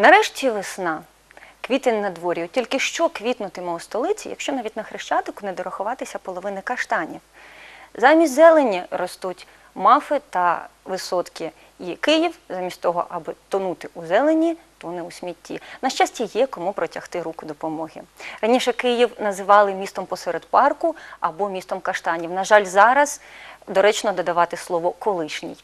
Нарешті весна. Квітень на дворі. От тільки що квітнутиме у столиці, якщо навіть на хрещатику не дорахуватися половини каштанів. Замість зелені ростуть мафи та висотки. І Київ, замість того, аби тонути у зелені, тоне у смітті. На щастя, є кому протягти руку допомоги. Раніше Київ називали містом посеред парку або містом каштанів. На жаль, зараз доречно додавати слово колишній.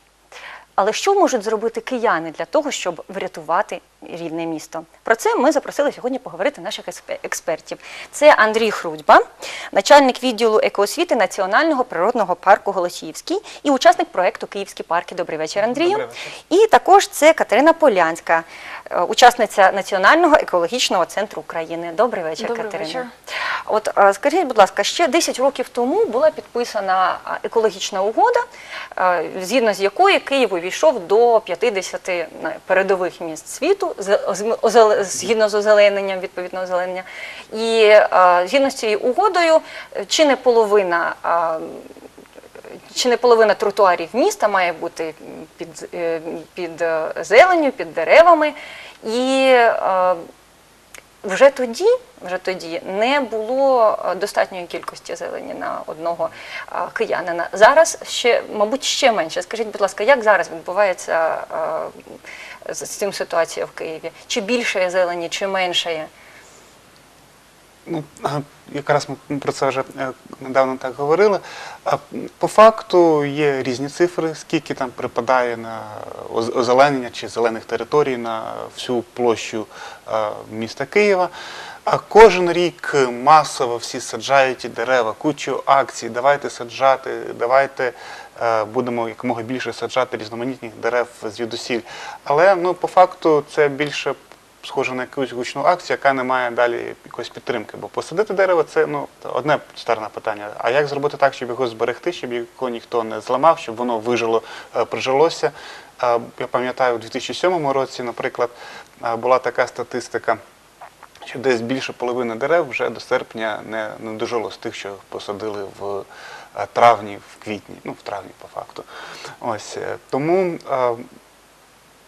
Але що можуть зробити кияни для того, щоб врятувати рідне місто? Про це ми запросили сьогодні поговорити наших експертів. Це Андрій Хрудьба, начальник відділу екоосвіти Національного природного парку Голосіївський і учасник проекту Київські парки. Добрий вечір, Андрію. Добрий вечір. І також це Катерина Полянська, е, учасниця Національного екологічного центру України. Добрий вечір, Добрий Катерина. вечір. От е, скажіть, будь ласка, ще 10 років тому була підписана екологічна угода, е, згідно з якою Київ увійшов до 50 на- передових міст світу, згідно з озелененням, відповідно озеленення. І згідно з цією угодою, чи не половина. чи не половина тротуарів міста має бути під, е, під е, зеленню, під деревами. І е, вже тоді, вже тоді не було е, достатньої кількості зелені на одного е, киянина. Зараз ще, мабуть, ще менше. Скажіть, будь ласка, як зараз відбувається е, з цим ситуація в Києві? Чи більше є зелені, чи менше є? Ну, якраз ми про це вже е, недавно так говорили. По факту є різні цифри, скільки там припадає на оз- озеленення чи зелених територій на всю площу е, міста Києва. А кожен рік масово всі саджають ті дерева, кучу акцій, давайте саджати, давайте е, будемо якомога більше саджати різноманітних дерев звідусіль. Але ну, по факту це більше схоже на якусь гучну акцію, яка не має далі якоїсь підтримки. Бо посадити дерево це ну одне сторона питання. А як зробити так, щоб його зберегти, щоб його ніхто не зламав, щоб воно вижило, е, прижилося? Е, Я пам'ятаю, у 2007 році, наприклад, е, була така статистика. Що десь більше половини дерев вже до серпня не, не дожило з тих, що посадили в травні, в квітні, ну в травні по факту. Ось тому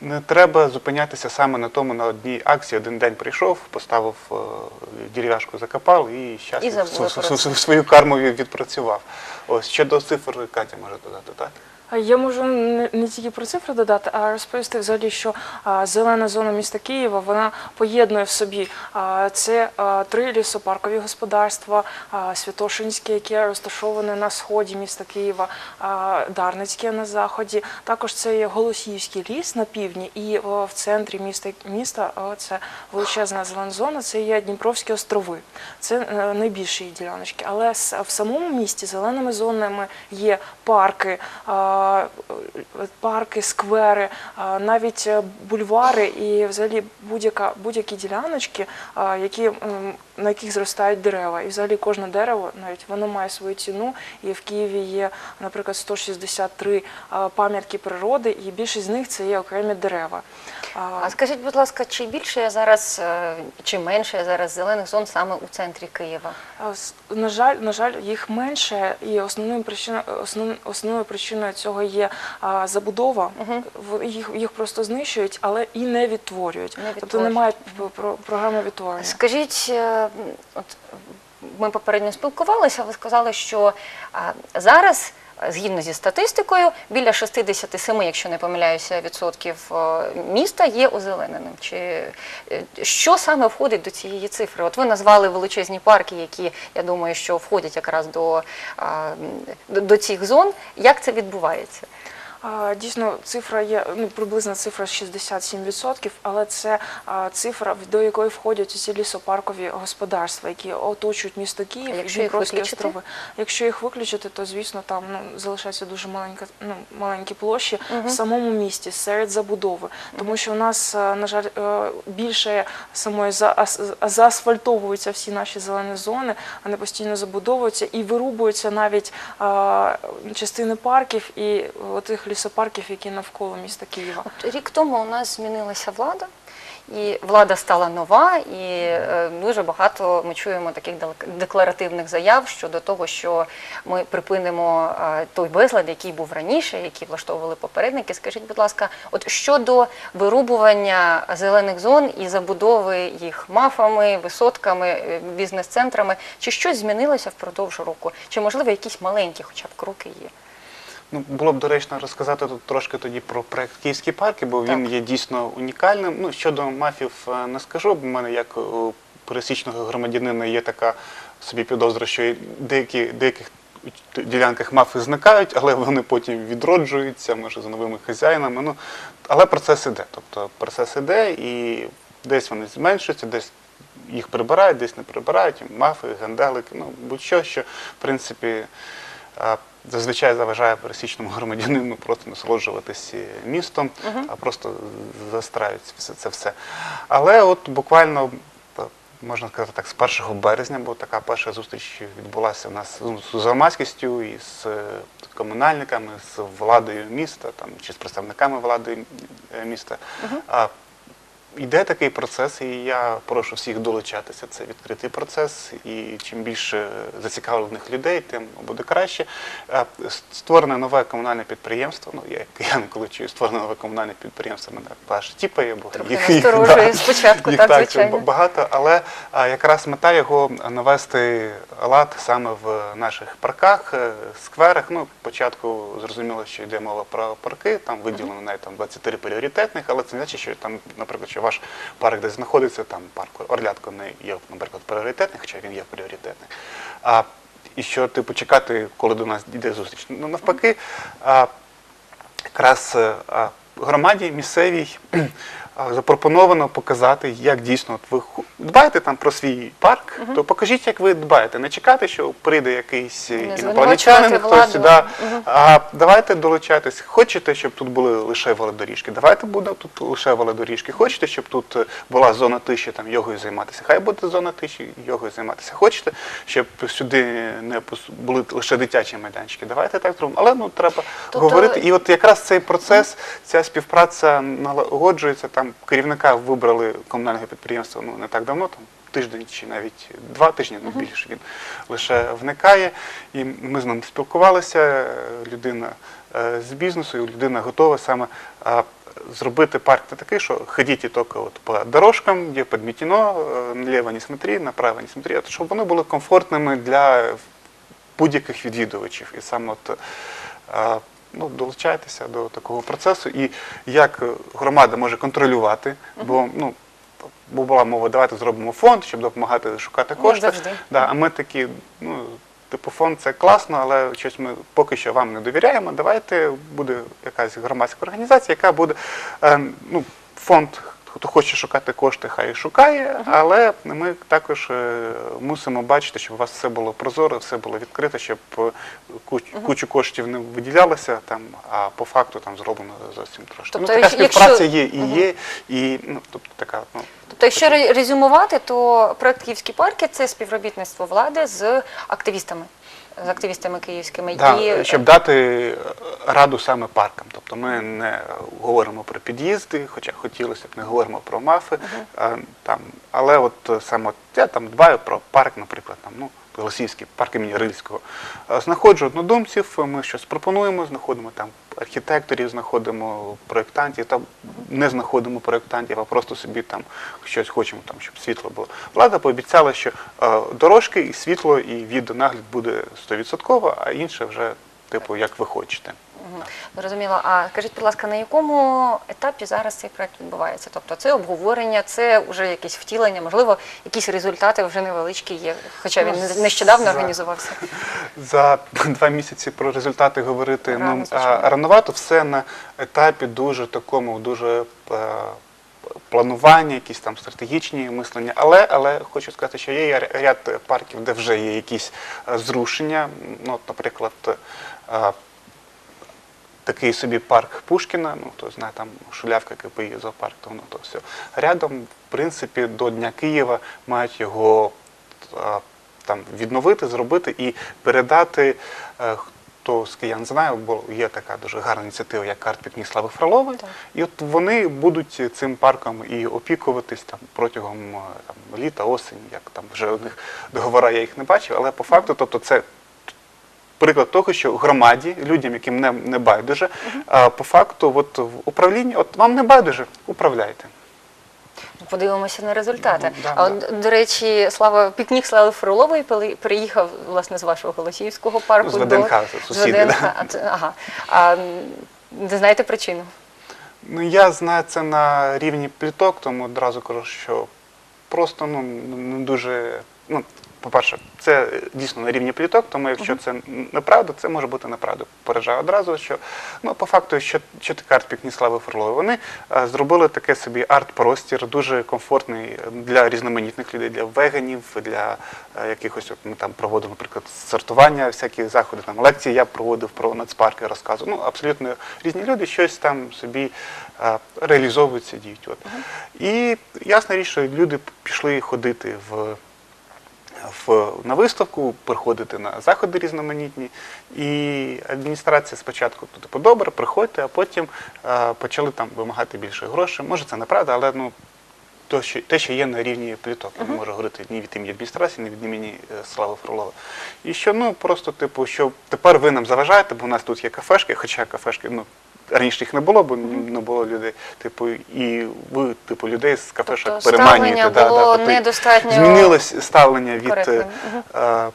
не треба зупинятися саме на тому на одній акції. Один день прийшов, поставив е, дерев'яшку, закопав і щас І свою карму відпрацював. Ось щодо цифр Катя може додати, так? Я можу не, тільки про цифри додати, а розповісти взагалі, що зелена зона міста Києва вона поєднує в собі це три лісопаркові господарства: Святошинське, яке розташоване на сході міста Києва, Дарницьке на заході. Також це є Голосіївський ліс на півдні, і в центрі міста міста це величезна зелена зона. Це є Дніпровські острови. Це е, найбільші її діляночки. Але в самому місті зеленими зонами є парки, парки, сквери, навіть е, бульвари і взагалі будь-які діляночки, які на яких зростають дерева. І взагалі кожне дерево, навіть воно має свою ціну. І в Києві є, наприклад, 163 пам'ятки природи, і більшість з них це є окремі дерева. А, скажіть, будь ласка, чи більше є зараз, е, чи менше є зараз зелених зон саме у центрі Києва? На жаль, на жаль, їх менше, і основною причиною основ, основною причиною цього є а, забудова. В- Їх їх просто знищують, але і не відтворюють. Не Тобто немає про- програми відтворення. Скажіть, е, от ми попередньо спілкувалися, ви сказали, що а, зараз. Згідно зі статистикою, біля 67, якщо не помиляюся, відсотків е, міста є озелененим. Чи е, що саме входить до цієї цифри? От ви назвали величезні парки, які я думаю, що входять якраз до, до цих зон. Як це відбувається? Дійсно, цифра є ну приблизна цифра 67%, але це цифра, до якої входять усі лісопаркові господарства, які оточують місто Київ А і якщо їх Дніпровські острови. Якщо їх виключити, то звісно там ну залишаються дуже маленька, ну маленькі площі в самому місті серед забудови, тому що у нас е, на жаль е, більше самої за- ас- заасфальтовуються всі наші зелені зони, вони постійно забудовуються і вирубуються навіть частини парків і тих лісопарків, які навколо міста Києва. Рік тому у нас змінилася влада, і влада стала нова, і е, дуже багато ми чуємо таких декларативних заяв щодо того, що ми припинимо е, той безлад, який був раніше, який влаштовували попередники. Скажіть, будь ласка, от щодо вирубування зелених зон і забудови їх мафами, висотками, е, бізнес-центрами, чи щось змінилося впродовж року? Чи можливо якісь маленькі, хоча б кроки є? Ну, було б доречно розказати тут трошки тоді про проект Київські парки, бо він є дійсно унікальним. Ну, щодо мафів е, не скажу, бо в мене як у пересічного громадянина є така собі підозра, що деякі, деяких ділянках мафи зникають, але вони потім відроджуються, може, за новими хазяїнами. Ну, але процес іде. Тобто процес іде і десь вони зменшуються, десь їх прибирають, десь не прибирають, мафи, ганделики, ну будь-що, що в принципі а, зазвичай заважає пересічному громадянину просто насолоджуватись містом, а просто застраюють все це все. Але от буквально. е, Можна сказати так, з 1 березня, бо така перша зустріч відбулася у нас з громадськістю і з е, комунальниками, з владою міста там, чи з представниками влади е, міста. Йде такий процес, і я прошу всіх долучатися. Це відкритий процес, і чим більше зацікавлених людей, тим буде краще. Е, Створене нове комунальне підприємство. Ну, я киян, коли чую створене нове комунальне підприємство, мене аж тіпає, бо Трохи їх, насторожує да, спочатку, їх так, так звичайно. багато, але якраз мета його навести лад саме в наших парках, е, скверах. Ну, спочатку зрозуміло, що йде мова про парки, там виділено навіть там 23 пріоритетних, але це не значить, що там, наприклад, що ваш парк десь знаходиться, там парк Орлятко не є, наприклад, пріоритетний, хоча він є пріоритетний. А, і що, типу, чекати, коли до нас дійде зустріч. Ну, навпаки, а, якраз е, а, громаді місцевій запропоновано показати, як дійсно от ви дбаєте там про свій парк, то покажіть, як ви дбаєте. Не чекати, що прийде якийсь е, інопланетянин, хтось сюди. А давайте долучатись. Хочете, щоб тут були лише велодоріжки? Давайте буде тут лише велодоріжки. Хочете, щоб тут е, була зона тиші, там йогою займатися? Хай буде зона тиші, йогою займатися. Хочете, щоб сюди не були лише дитячі майданчики? Давайте так зробимо. Але ну треба Тобто- говорити. І от якраз цей процес, ця співпраця налагоджується. Там керівника вибрали комунального підприємства ну не так давно, там тиждень чи навіть два тижні, не більше він лише вникає. І ми з ним спілкувалися. е, Людина е, з бізнесу, і людина готова саме а, зробити парк не такий, що ходіть тільки от по дорожкам, де підмітено, е, наліво не смотри, направо не смотри, щоб вони були комфортними для будь-яких відвідувачів. І саме от е, ну, долучайтеся до такого процесу. І як громада може контролювати, бо ну. Бо була мова, давайте зробимо фонд, щоб допомагати шукати Ну, кошти. Да, а ми такі, ну, типу, фонд це класно, але щось ми поки що вам не довіряємо. Давайте буде якась громадська організація, яка буде е, ну, фонд. Хто хоче шукати кошти, хай шукає, але ми також е, мусимо бачити, щоб у вас все було прозоро, все було відкрито, щоб е, кучу коштів не виділялося там, а по факту там зроблено зовсім трошки. Тобто, ну, така співпраця є і є, і ну, тобто така, ну, Тобто, якщо резюмувати, то проект Київські парки це співробітництво влади з активістами, з активістами київськими. Да, І, щоб дати е, раду саме паркам. Тобто ми не говоримо про під'їзди, хоча хотілося б не говоримо про мафи. а, там, але от е, саме от я там дбаю про парк, наприклад, там, ну, Голосіївський парк імені Рильського. Е, Знаходжу однодумців, ми щось пропонуємо, знаходимо там архітекторів, знаходимо проєктантів, там не знаходимо проєктантів, а просто собі там щось хочемо, там, щоб світло було. Влада пообіцяла, що е, дорожки і світло, і відеонагляд буде 100%, а інше вже, типу, як ви хочете. Зрозуміло. А скажіть, будь ласка, на якому етапі зараз цей проект відбувається? Тобто це обговорення, це вже якісь втілення, можливо, якісь результати вже невеличкі є, хоча він Ну, нещодавно за- організувався. За два місяці про результати говорити Рано, ну, рановато. Все на етапі дуже такому, дуже е, планування, якісь там стратегічні мислення. Але, але хочу сказати, що є ряд парків, де вже є якісь е, зрушення. Ну, от, наприклад, е, такий собі парк Пушкіна, ну хто знає, там Шулявка, КПІ, зоопарк, то воно то все. Рядом, в принципі, до Дня Києва мають його там відновити, зробити і передати е, хто з киян знає, бо є така дуже гарна ініціатива, як карт пікнік Слави Фролової. Так. І от вони будуть цим парком і опікуватись там протягом е, там, літа, осені, як там вже у них договора я їх не бачив, але по факту, тобто це приклад того, що громаді, людям, яким не, не байдуже, а по факту, от в управлінні, от вам не байдуже, управляйте. Подивимося на результати. Да, а да. до речі, слава пікнік Слави Фролової приїхав власне з вашого Голосіївського парку З ВДНХ, до сусіди, з ВДНХ. да. Ага. А не знаєте причину? Ну, я знаю це на рівні пліток, тому одразу кажу, що просто ну, не дуже. Ну, по-перше, це дійсно на рівні пліток, тому якщо це неправда, це може бути неправда. Поражаю одразу, що ну, по факту, що, що таке арт пікні Слави. Вони е, зробили таке собі арт-простір, дуже комфортний для різноманітних людей, для веганів, для е, якихось, от ми там проводили, наприклад, сортування, всякі заходи, там лекції я проводив про нацпарки, розказував. Ну, абсолютно різні люди щось там собі е, реалізовуються, діють. От. І ясна річ, що люди пішли ходити в в, на виставку, приходити на заходи різноманітні. І адміністрація спочатку, типу, добре, приходьте, а потім е, почали там вимагати більше грошей. Може, це неправда, але ну, то, що, те, що є на рівні пліток, я не можу говорити ні від імені адміністрації, ні від імені е, Слави Фролова. І що, ну, просто, типу, що тепер ви нам заважаєте, бо у нас тут є кафешки, хоча кафешки, ну, раніше їх не було, бо не було людей. Типу, і ви, типу, людей з кафешок Тобто переманюєте. ставлення було тобто недостатньо Змінилось ставлення від е, е,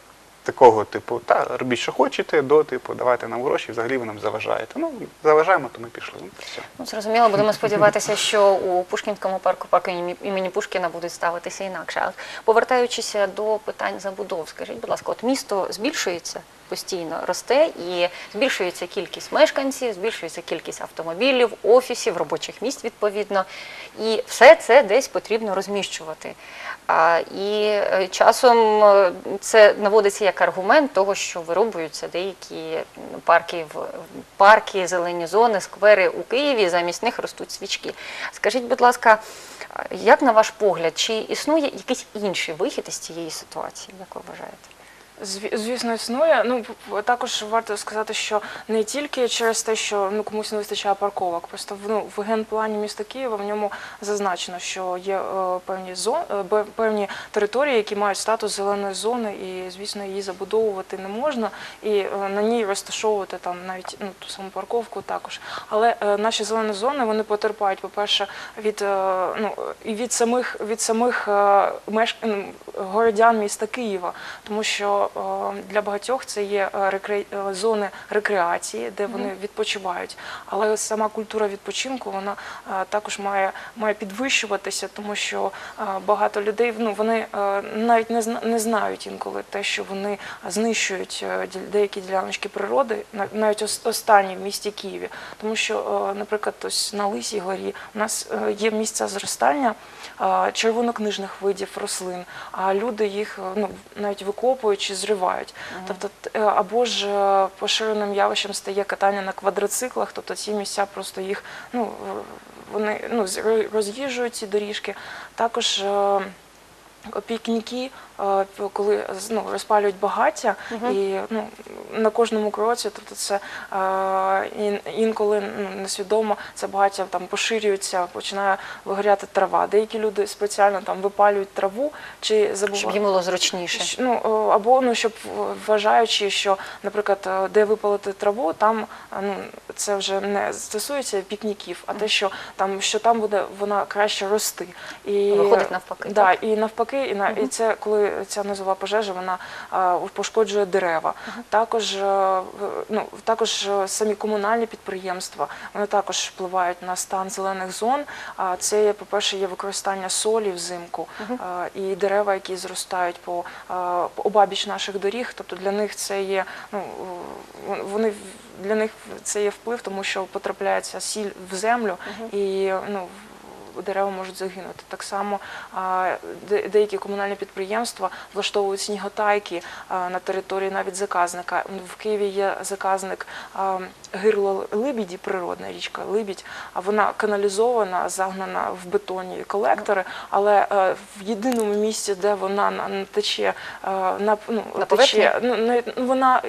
такого, типу, та робіть, що хочете, до типу, давайте нам гроші, взагалі ви нам заважаєте. Ну, заважаємо, то ми пішли. Ну, все. Ну, зрозуміло, будемо сподіватися, що у Пушкінському парку, парку імені- Пушкіна будуть ставитися інакше. А повертаючися до питань забудов, скажіть, будь ласка, от місто збільшується постійно, росте і збільшується кількість мешканців, збільшується кількість автомобілів, офісів, робочих місць відповідно. І все це десь потрібно розміщувати. І е, часом е, це наводиться як аргумент того, що вирубуються деякі парки парки, зелені зони, сквери у Києві. Замість них ростуть свічки. Скажіть, будь ласка, як на ваш погляд, чи існує якийсь інший вихід із цієї ситуації? Як ви вважаєте? Зві- Звісно, існує. Ну також варто сказати, що не тільки через те, що ну комусь не вистачає парковок, просто ну, в генплані міста Києва в ньому зазначено, що є е, певні зон, е, певні території, які мають статус зеленої зони, і звісно її забудовувати не можна, і е, на ній розташовувати там навіть ну ту саму парковку також. Але е, наші зелені зони вони потерпають, по-перше, від е, ну і від самих від самих е, меш... ну, городян міста Києва, тому що е, для багатьох це є е, рекре... е, зони рекреації, де вони відпочивають. Але сама культура відпочинку вона також має, має підвищуватися, тому що багато людей ну вони навіть не не знають інколи те, що вони знищують деякі діляночки природи, на- навіть останні в місті Києві, тому що, наприклад, ось на Лисій горі у нас є місця зростання червонокнижних видів рослин, а люди їх ну навіть викопують чи зривають. Тобто, е, або ж е, поширеним явищем стає катання на квадроциклах, тобто ці місця просто їх ну вони ну роз'їжджують ці доріжки. Також е, пікніки, е, коли ну, розпалюють багаття, і ну, на кожному кроці, тобто це е, інколи ну, несвідомо це багаття там поширюється, починає вигоряти трава. Деякі люди спеціально там випалюють траву чи Щоб їм було зручніше? Ну е, або ну щоб вважаючи, що, наприклад, е, де випалити траву, там е, ну це вже не стосується пікніків, а те, що там що там буде вона краще рости. І Виходить навпаки, Да, так? і навпаки, і на і це коли ця низова пожежа вона пошкоджує дерева. Також е, ну також е, самі комунальні підприємства вони також впливають на стан зелених зон. А це є, по-перше, є використання солі взимку і дерева, які зростають по, обабіч наших доріг. Тобто для них це є ну вони для них це є вплив, тому що потрапляється сіль в землю і ну. Дерева можуть загинути. Так само деякі комунальні підприємства влаштовують сніготайки на території навіть заказника. В Києві є заказник гирло Либіді, природна річка Либідь, а вона каналізована, загнана в бетонні колектори, але е, в єдиному місці, де вона на- на- тече, е, на, ну, На тече, ну, вона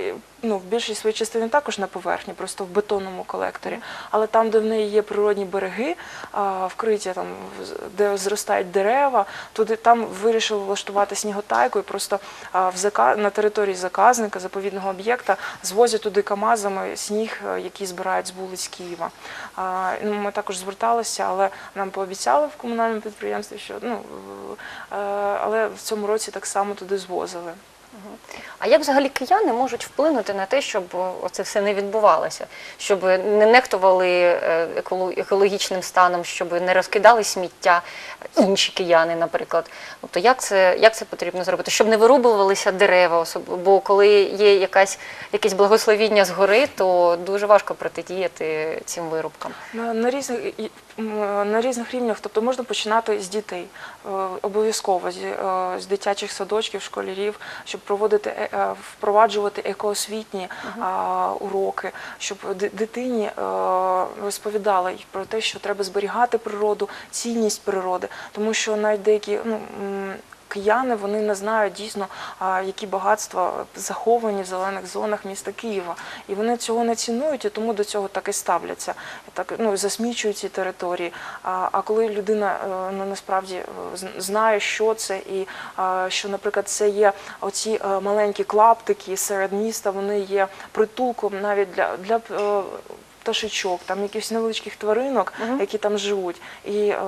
ну, в більшій своїй частині також на поверхні, просто в бетонному колекторі. Але там, де в неї є природні береги, вкриті там, в- де зростають дерева, туди там вирішили влаштувати сніготайку і просто в зака... на території заказника заповідного об'єкта звозять туди камазами сніг, е, який збирають з вулиць Києва. Ну, ми також зверталися, але нам пообіцяли в комунальному підприємстві, що ну е, але в цьому році так само туди звозили. А як взагалі кияни можуть вплинути на те, щоб це все не відбувалося, щоб не нехтували е, екологічним станом, щоб не розкидали сміття інші кияни, наприклад? Тобто, як це, як це потрібно зробити? Щоб не вирубувалися дерева, особ- бо коли є якась якесь благословіння згори, то дуже важко протидіяти цим вирубкам. На, на різних на різних рівнях, тобто можна починати з дітей, е, обов'язково з, е, дитячих садочків, школярів, щоб проводити е, впроваджувати екоосвітні уроки, щоб дитині розповідали про те, що треба зберігати природу, цінність природи, тому що навіть деякі ну. Кияни вони не знають дійсно, які багатства заховані в зелених зонах міста Києва, і вони цього не цінують, і тому до цього так і ставляться, так ну засмічують ці території. А, коли людина е, ну насправді е, знає, що це, і що, наприклад, це є оці е, маленькі клаптики серед міста, вони є притулком навіть для для пташечок, там якихось невеличких тваринок, які там живуть, і е,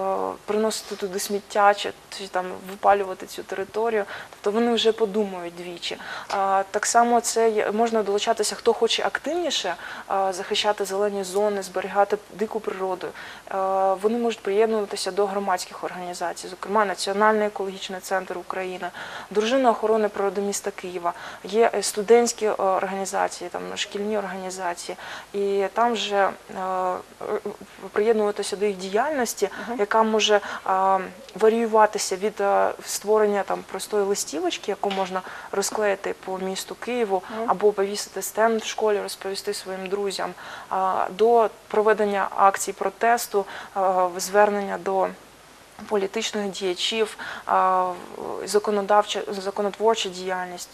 приносити туди сміття чи, чи там випалювати цю територію. Тобто вони вже подумають двічі. А, так само це є- можна долучатися, хто хоче активніше а, захищати зелені зони, зберігати дику природу. Е, вони можуть приєднуватися до громадських організацій, зокрема Національний екологічний центр України, Дружина охорони природи міста Києва. Є е, студентські е, організації, там шкільні організації, і там вже е, е, приєднуватися до їх діяльності, яка може варіюватися від е, створення там простої листівочки, яку можна розклеїти по місту Києву, або повісити стенд в школі, розповісти своїм друзям, до проведення акцій протесту, е, звернення до політичних діячів, законодавча, законотворча діяльність.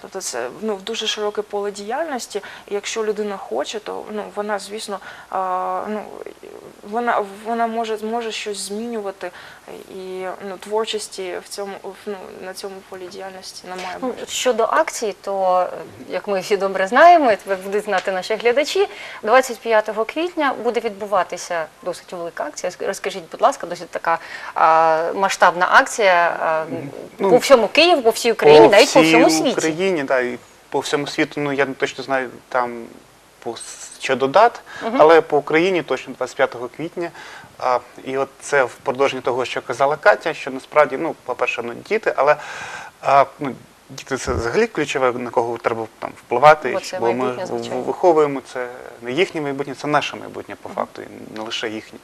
Тобто це ну, дуже широке поле діяльності. І якщо людина хоче, то ну, вона, звісно, ну, вона, вона може, може щось змінювати. І ну, творчості в цьому, ну, на цьому полі діяльності немає. Ну, меж. щодо акцій, то як ми всі добре знаємо, і тебе будуть знати наші глядачі, 25 квітня буде відбуватися досить велика акція. Розкажіть, будь ласка, досить така масштабна акція Ну, по всьому Києву, по всій Україні, навіть по всьому світі. Україні, да, і по всьому світу, ну я не точно знаю там по щодо дат, але по Україні точно 25 квітня. А, і от це в продовженні того, що казала Катя, що насправді, ну, по-перше, ну, діти, але а, ну, діти це взагалі ключове, на кого треба там впливати, Бо це бо ми звичайно. виховуємо це не їхнє майбутнє, це наше майбутнє по факту, і не лише їхнє.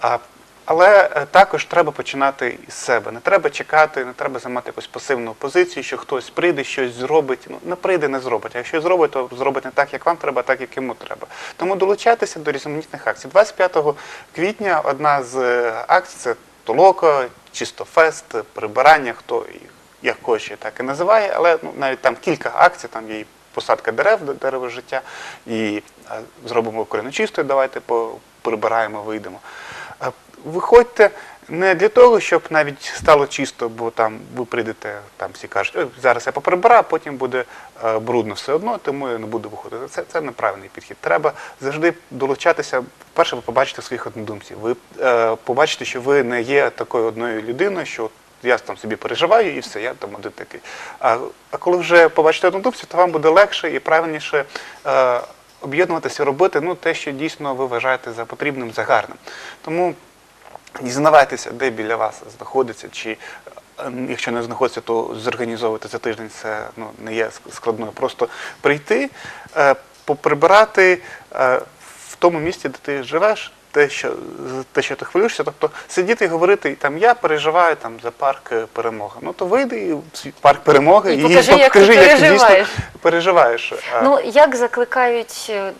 А, але е, також треба починати із себе. Не треба чекати, не треба займати якусь пасивну позицію, що хтось прийде, щось зробить. Ну не прийде, не зробить. А якщо зробить, то зробить не так, як вам треба, а так, як йому треба. Тому долучайтеся до різноманітних акцій. 25 квітня одна з е, акцій це толока, чистофест, прибирання, хто як хоче, так і називає, але ну, навіть там кілька акцій, там є і посадка дерев, де- дерево життя, і е, зробимо Україну чистою, давайте прибираємо, вийдемо. Е, Виходьте не для того, щоб навіть стало чисто, бо там ви прийдете, там всі кажуть, «Ой, зараз я поприбираю, а потім буде е, брудно все одно, тому я не буду виходити. Це, це неправильний підхід. Треба завжди долучатися. Перше, ви побачите своїх однодумців. Ви е, побачите, що ви не є такою одною людиною, що я там собі переживаю і все, я там один такий. А, а коли вже побачите однодумців, то вам буде легше і правильніше е, об'єднуватися, робити ну, те, що дійсно ви вважаєте за потрібним, за гарним. Тому дізнавайтеся, де біля вас знаходиться, чи е, якщо не знаходиться, то зорганізовувати за тиждень це ну, не є складною. Просто прийти, е, поприбирати е, в тому місці, де ти живеш. Те, що те, що ти хвилюєшся, тобто сидіти і говорити, там я переживаю там за парк е, перемоги. Ну то вийди і в свій парк перемоги І покажи, як ти покажи, як ти дійсно переживаєш. Ну як закликають, е,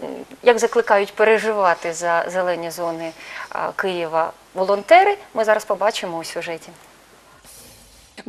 як закликають переживати за зелені зони Києва волонтери, ми зараз побачимо у сюжеті.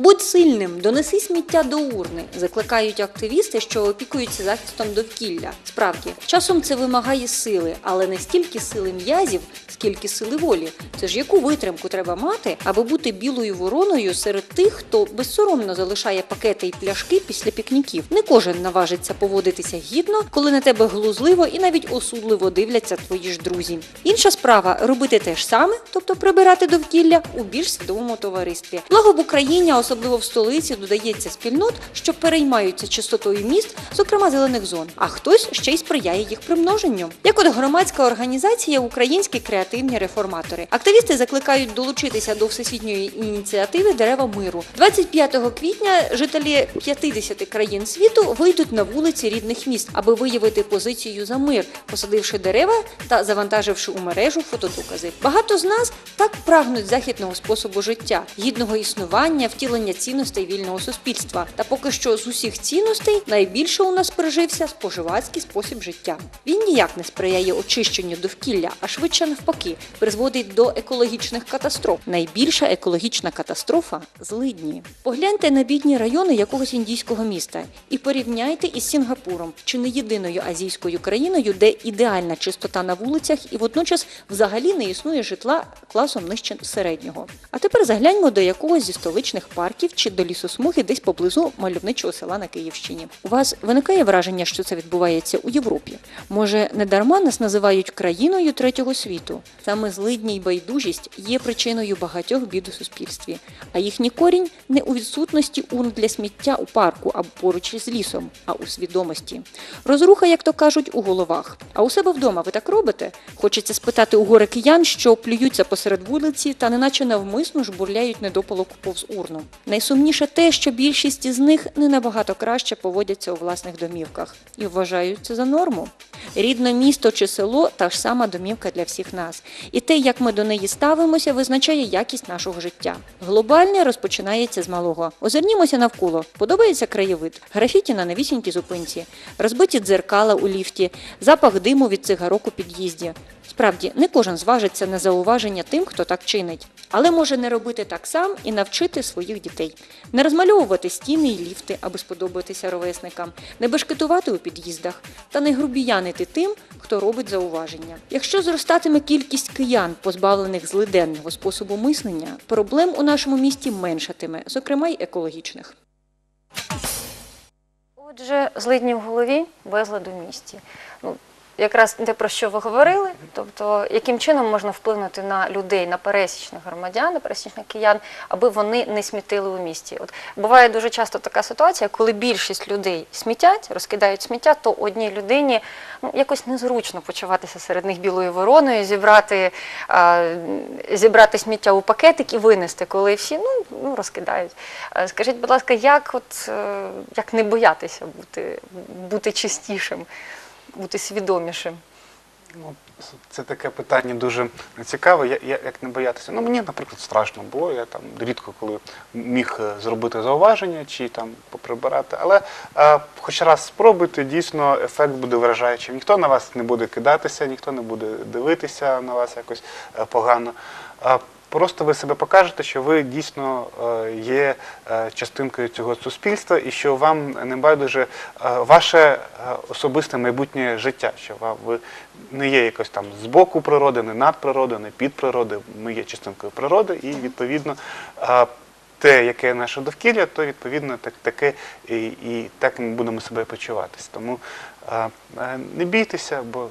Будь сильним, донеси сміття до урни, закликають активісти, що опікуються захистом довкілля. Справді, часом це вимагає сили, але не стільки сили м'язів, скільки сили волі. Це ж яку витримку треба мати, аби бути білою вороною серед тих, хто безсоромно залишає пакети і пляшки після пікніків. Не кожен наважиться поводитися гідно, коли на тебе глузливо і навіть осудливо дивляться твої ж друзі. Інша справа робити те ж саме, тобто прибирати довкілля у більш свідомому товаристві. Благо в Україні, особливо в столиці, додається спільнот, що переймаються чистотою міст, зокрема зелених зон. А хтось ще й сприяє їх примноженню. Як от громадська організація Українські креативні реформатори. Активісти закликають долучитися до всесвітньої ініціативи Дерева миру. 25 квітня жителі 50 країн світу вийдуть на вулиці рідних міст, аби виявити позицію за мир, посадивши дерева та завантаживши у мережу фотодокази. Багато з нас так прагнуть західного способу життя, гідного існування, втілення цінностей вільного суспільства. Та поки що з усіх цінностей найбільше у нас прижився споживацький спосіб життя. Він ніяк не сприяє очищенню довкілля, а швидше навпаки, призводить до екологічних катастроф. Найбільша екологічна катастрофа злидні. Погляньте на бідні райони якогось індійського міста і порівняйте із Сінгапуром, чи не єдиною азійською країною, де ідеальна чистота на вулицях і водночас взагалі не існує житла класом нижче середнього. А тепер загляньмо до якогось зі столичних парків чи до лісосмуги десь поблизу мальовничого села на Київщині. У вас виникає враження, що це відбувається у Європі? Може, не дарма нас називають країною третього світу? Саме злидні й байдужість є причиною багатьох бід у суспільстві, а їхній корінь не у відсутності урн для сміття у парку або поруч із лісом, а у свідомості. Розруха, як то кажуть, у головах. А у себе вдома ви так робите? Хочеться спитати у горе киян, що плюються посеред вулиці та неначе навмисно жбурляють недопалок повз урну. Найсумніше те, що більшість із них не набагато краще поводяться у власних домівках і вважають це за норму. Рідне місто чи село та ж сама домівка для всіх нас. І те, як ми до неї ставимося, визначає якість нашого життя. Глобальне розпочинається з малого. Озирнімося навколо. Подобається краєвид, графіті на новісінькій зупинці, розбиті дзеркала у ліфті, запах диму від цигарок у під'їзді. Справді, не кожен зважиться на зауваження тим, хто так чинить, але може не робити так сам і навчити своїх дітей, не розмальовувати стіни і ліфти, аби сподобатися ровесникам, не бешкетувати у під'їздах та не грубіянити тим, хто робить зауваження. Якщо зростатиме кількість киян, позбавлених злиденного способу мислення, проблем у нашому місті меншатиме, зокрема й екологічних. Отже, злидні в голові, безлад у місті. Ну, якраз те, про що ви говорили, тобто яким чином можна вплинути на людей, на пересічних громадян, на пересічних киян, аби вони не смітили у місті. От буває дуже часто така ситуація, коли більшість людей смітять, розкидають сміття, то одній людині ну, якось незручно почуватися серед них білою вороною, зібрати, а, зібрати сміття у пакетик і винести, коли всі ну, ну, розкидають. Скажіть, будь ласка, як, от, е, як не боятися бути, бути чистішим? Бути свідомішим. Ну, це таке питання дуже цікаве. Я, я, як не боятися. Ну, мені, наприклад, страшно було. Я там рідко коли міг е, зробити зауваження чи там поприбирати. Але е, хоч раз спробуйте, дійсно ефект буде вражаючим. Ніхто на вас не буде кидатися, ніхто не буде дивитися на вас якось е, погано. Просто ви себе покажете, що ви дійсно е, є е, частинкою цього суспільства і що вам не байдуже е, ваше особисте майбутнє життя, що ви не є якось там з боку природи, не над природою, не під природою. Ми є частинкою природи, і відповідно те, яке наше довкілля, то відповідно так, таке і, і так ми будемо себе почуватись. Тому не бійтеся, бо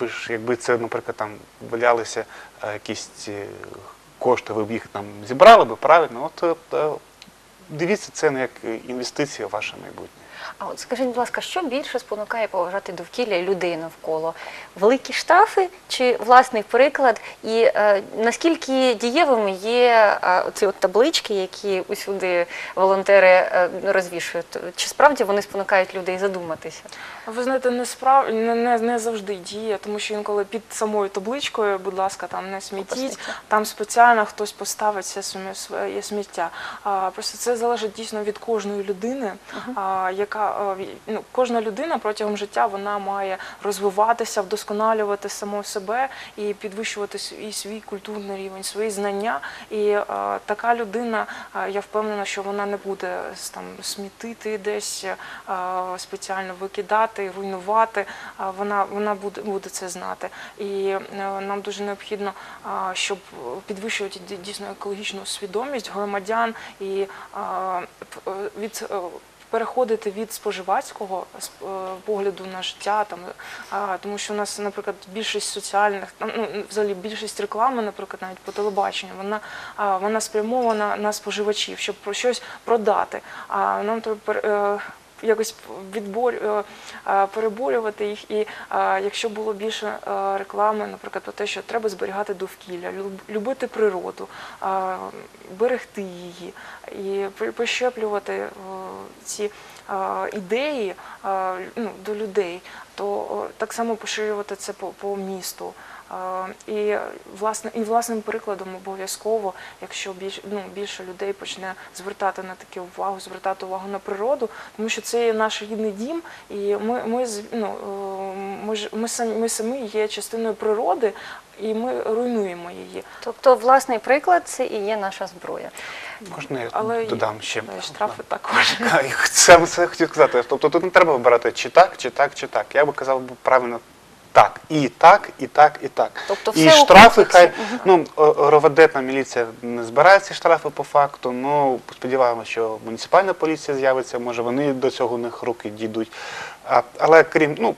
ви ж, якби це, наприклад, там валялися якісь кошти, ви б їх там зібрали би правильно. От е, дивіться це не як інвестиція в ваше майбутнє. А от скажіть, будь ласка, що більше спонукає поважати довкілля і людей навколо? Великі штрафи чи власний приклад? І е, наскільки дієвими є е, ці от таблички, які усюди волонтери е, розвішують? Чи справді вони спонукають людей задуматися? Ви знаєте, не справ не, не, не завжди діє, тому що інколи під самою табличкою, будь ласка, там не смітіть, там спеціально хтось поставить це своє- сміття. А, просто це залежить дійсно від кожної людини, а, яка ну, кожна людина протягом життя вона має розвиватися, вдосконалювати саму себе і підвищувати свій, свій культурний рівень, свої знання. І е, така людина, е, я впевнена, що вона не буде там смітити десь е, спеціально викидати, руйнувати. Е, вона вона буде, буде це знати. І е, нам дуже необхідно, е, щоб підвищувати дійсно екологічну свідомість громадян і е, е, від е, переходити від споживацького сп- е, погляду на життя, там тому що у нас, наприклад, більшість соціальних ну взагалі більшість реклами, наприклад, навіть по телебаченню, вона вона спрямована на споживачів, щоб про щось продати. А нам треба е, якось відбор е, е, переборювати їх. І е, якщо було більше реклами, наприклад, про те, що треба зберігати довкілля, любити природу, берегти її і е, ці ідеї ну, до людей, то так само поширювати це по, по місту. Е, І власне і власним прикладом обов'язково, якщо більш ну більше людей почне звертати на таке увагу, звертати увагу на природу, тому що це є наш рідний дім, і ми, ми з- ну, е, ми ж ми самі ми самі є частиною природи, і ми руйнуємо її. Тобто, власний приклад це і є наша зброя. Можна я Але додам ще і штрафи також. Це, це я хотів сказати. Тобто тут не треба вибирати чи так, чи так, чи так. Я би казав правильно так. І так, і так, і так. Тобто все і штрафи хай ну о- роведетна міліція не збирає ці штрафи по факту. Ну сподіваємося, що муніципальна поліція з'явиться, може вони до цього у них руки дійдуть. А, але крім ну.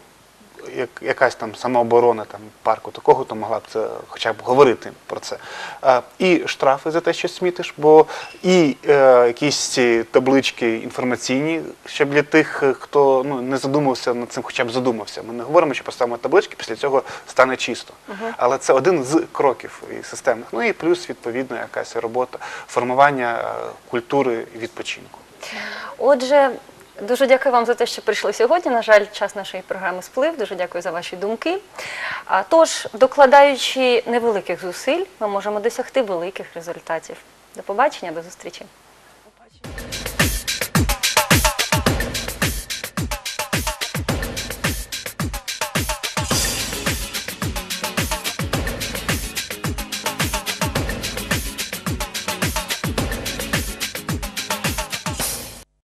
Як, якась там самооборона там парку такого, то могла б це хоча б говорити про це. А, і штрафи за те, що смітиш, бо і е, якісь ці таблички інформаційні, щоб для тих, е, хто ну, не задумався над цим, хоча б задумався. Ми не говоримо, що поставимо таблички, після цього стане чисто. Але це один з кроків і системних. Ну і плюс, відповідно, якась робота формування е, культури відпочинку. Отже, дуже дякую вам за те, що прийшли сьогодні. На жаль, час нашої програми сплив. Дуже дякую за ваші думки. Тож, докладаючи невеликих зусиль, ми можемо досягти великих результатів. До побачення, до зустрічі.